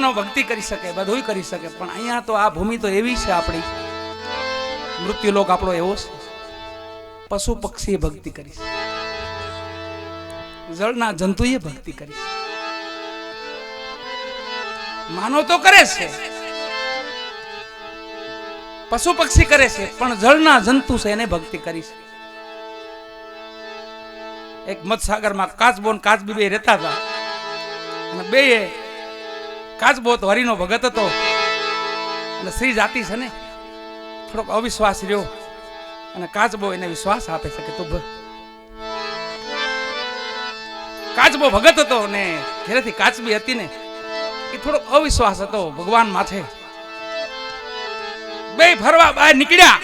માનવ ભક્તિ કરી શકે બધું કરી શકે, પણ અહીંયા તો આ ભૂમિ તો એવી છે આપણી. મૃત્યુ લોક આપણો એવો છે. પશુ પક્ષીએ ભક્તિ કરી છે. જળના જંતુએ ભક્તિ કરી છે. તો કરે છે. પશુ પક્ષી કરે છે, પણ જળના જંતુ છે એને ભક્તિ કરી છે. એક મત્સાગરમાં કાચબો ને કાચબી બે રહેતા હતા. અને બે કાચબો તો હરિનો ભગત હતો. અને સ્ત્રી જાતિ છે ને, થોડોક અવિશ્વાસ રહ્યો. અને કાચબો એને વિશ્વાસ આપે છે કે તું કાચબો ભગત હતો ને, ઘેરેથી કાચબી હતી ને, એ થોડોક અવિશ્વાસ હતો ભગવાન માથે. બે ફરવા બહાર નીકળ્યા.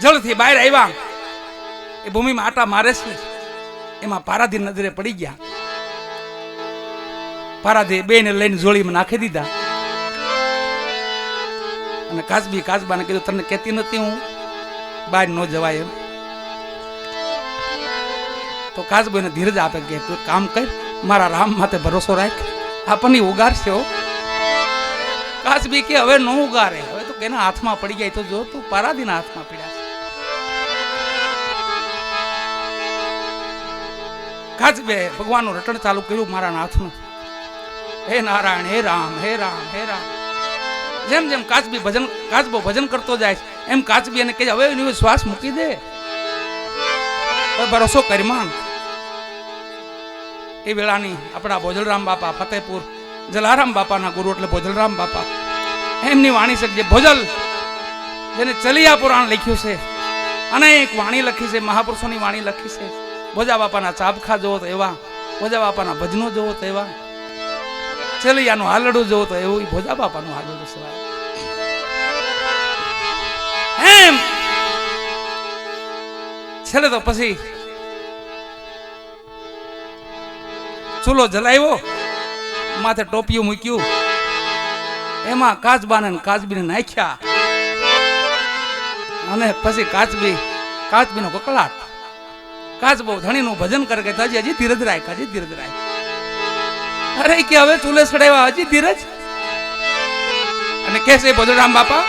જળથી બહાર આવ્યા. એ ભૂમિમાં આટા મારે છે એમાં પારાધી નજરે પડી ગયા. પારાધી બેને લઈને જોડીમાં નાખી દીધા. અને કાચબી કાચબાને કીધું, તને કહેતી નથી હું? બહાર ન જવાય એમ. તો કાચબોને ધીરજ આપે કે તું કામ કર, મારા રામ માથે ભરોસો રાખ. આપણને ઉગારશે હો. કાચબી કે હવે ન ઉગારે. હવે તો કેના હાથમાં પડી જાય તો જો તું પારાધીના હાથમાં પડ્યા કાચબે ભગવાનનું રટણ ચાલુ કર્યું મારા નાથનું હે નારાયણ, હે રામ હે રામ હે રામ. જેમ જેમ કાચબી ભજન, કાચબો ભજન કરતો જાય એમ કાચબી એને કહે હવે એની શ્વાસ મૂકી દે. ભરોસો કરીમાં એ વેળાની આપણા ભોજલરામ બાપા ફતેપુર જલારામ બાપાના ગુરુ એટલે ભોજલરામ બાપા. એમની વાણી છે જે ભોજલ, જેને ચલિયા પુરાણ લખ્યું છે, અનેક વાણી લખી છે, મહાપુરુષોની વાણી લખી છે. ભોજા બાપાના ચાબખા જોવો તો એવા, ભોજા બાપાના ભજનો જોવો તો એવા. ચલિયાનું હાલડું જોવો તો એવું ભોજા બાપાનું હાલડું સવાય. એમ? છેલ્લે તો પછી ચૂલો જલાવ્યો, માથે ટોપિયું મૂક્યું, એમાં કાચબાને કાચબીને નાખ્યા. અને પછી કાચબી, કાચબીનો કકળાટ. કાચબો ધણીનું ભજન કરે કે હજી હજી ધીરજ રાખ હજી ધીરજ રાખ. અરે કે હવે ચૂલે સડાવ્યા હજી ધીરજ? અને કે છે ભોજરામ બાપા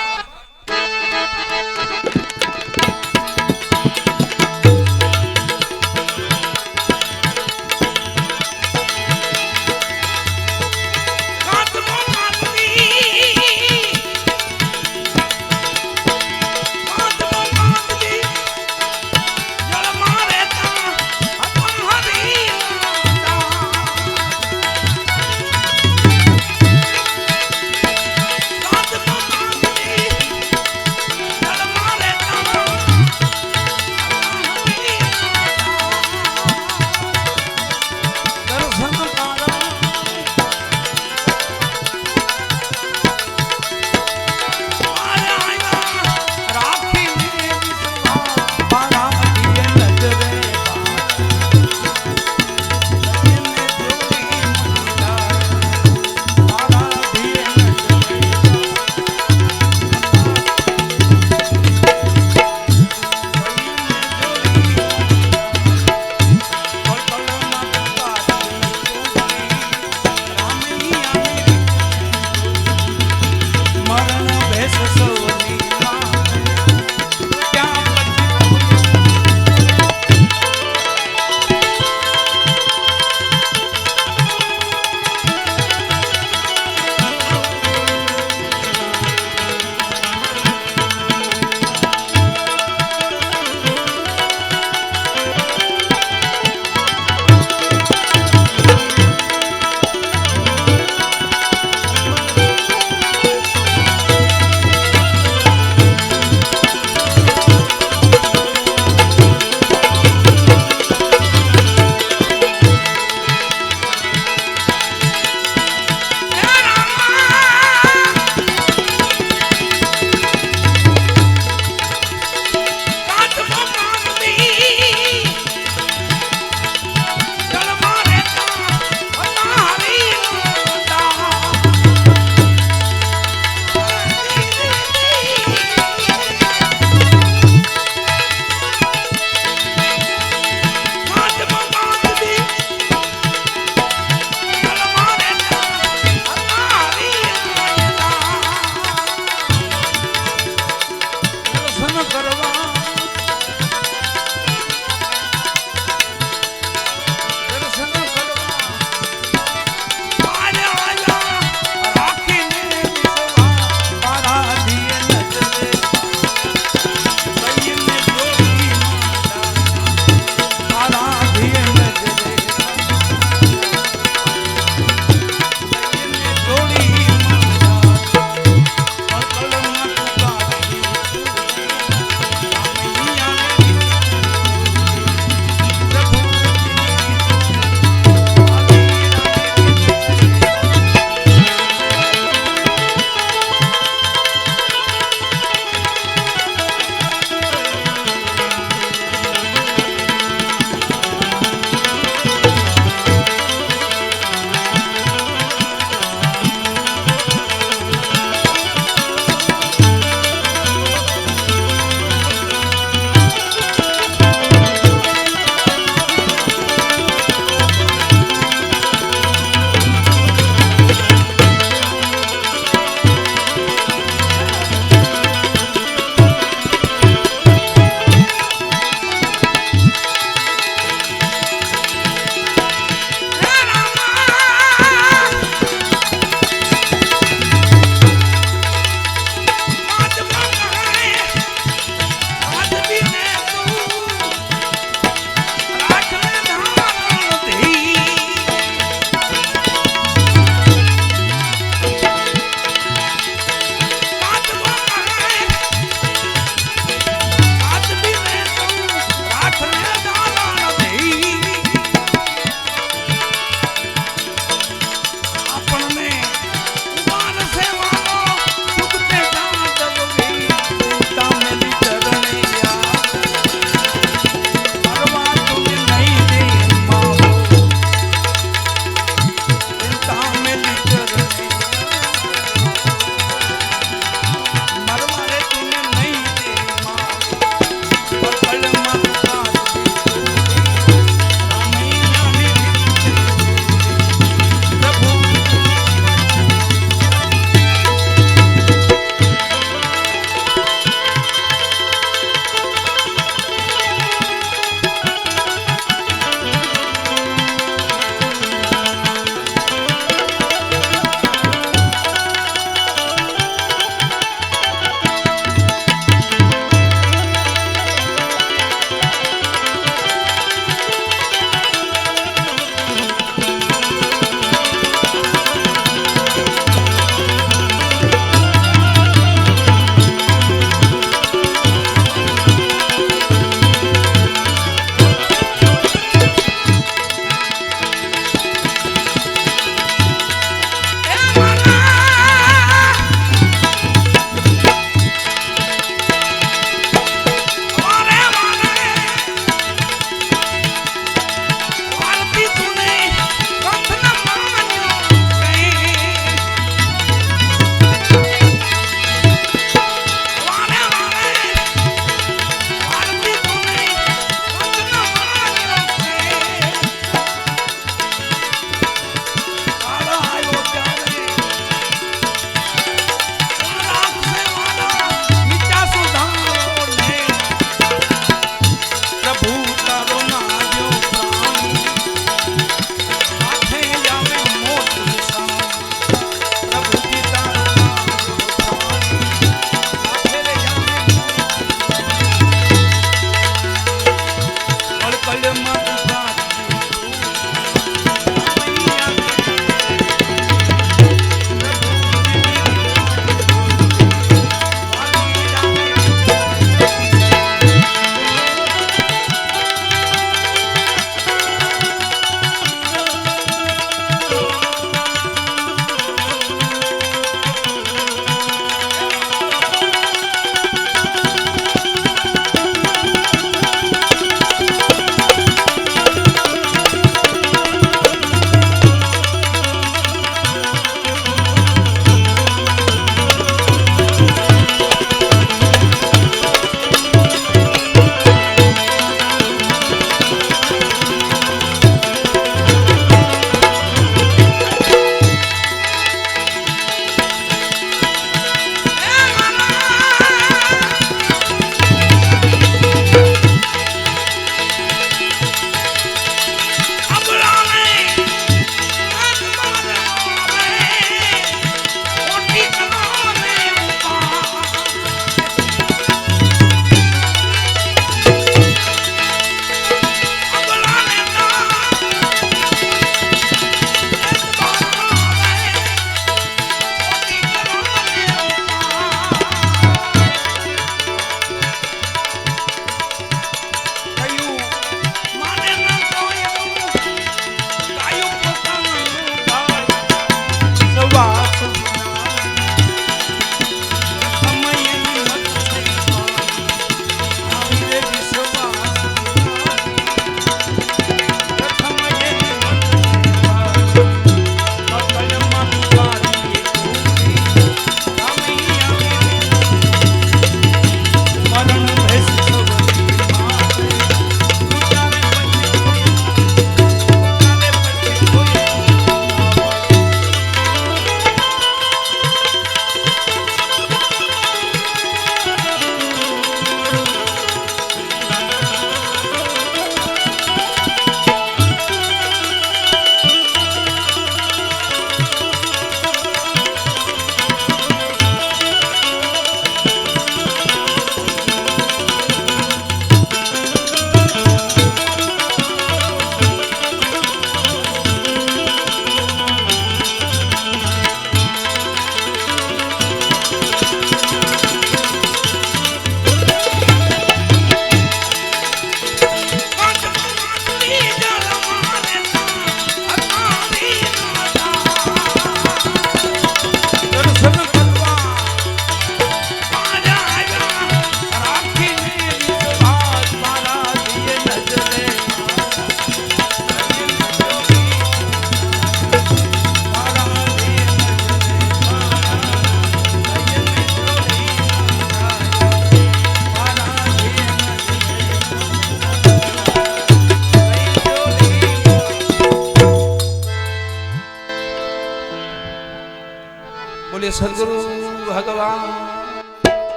સદગુરુ ભગવાન.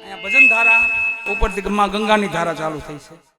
અહીંયા ભજન ધારા ઉપરથી ગંગા- ગંગાની ધારા ચાલુ થઈ છે.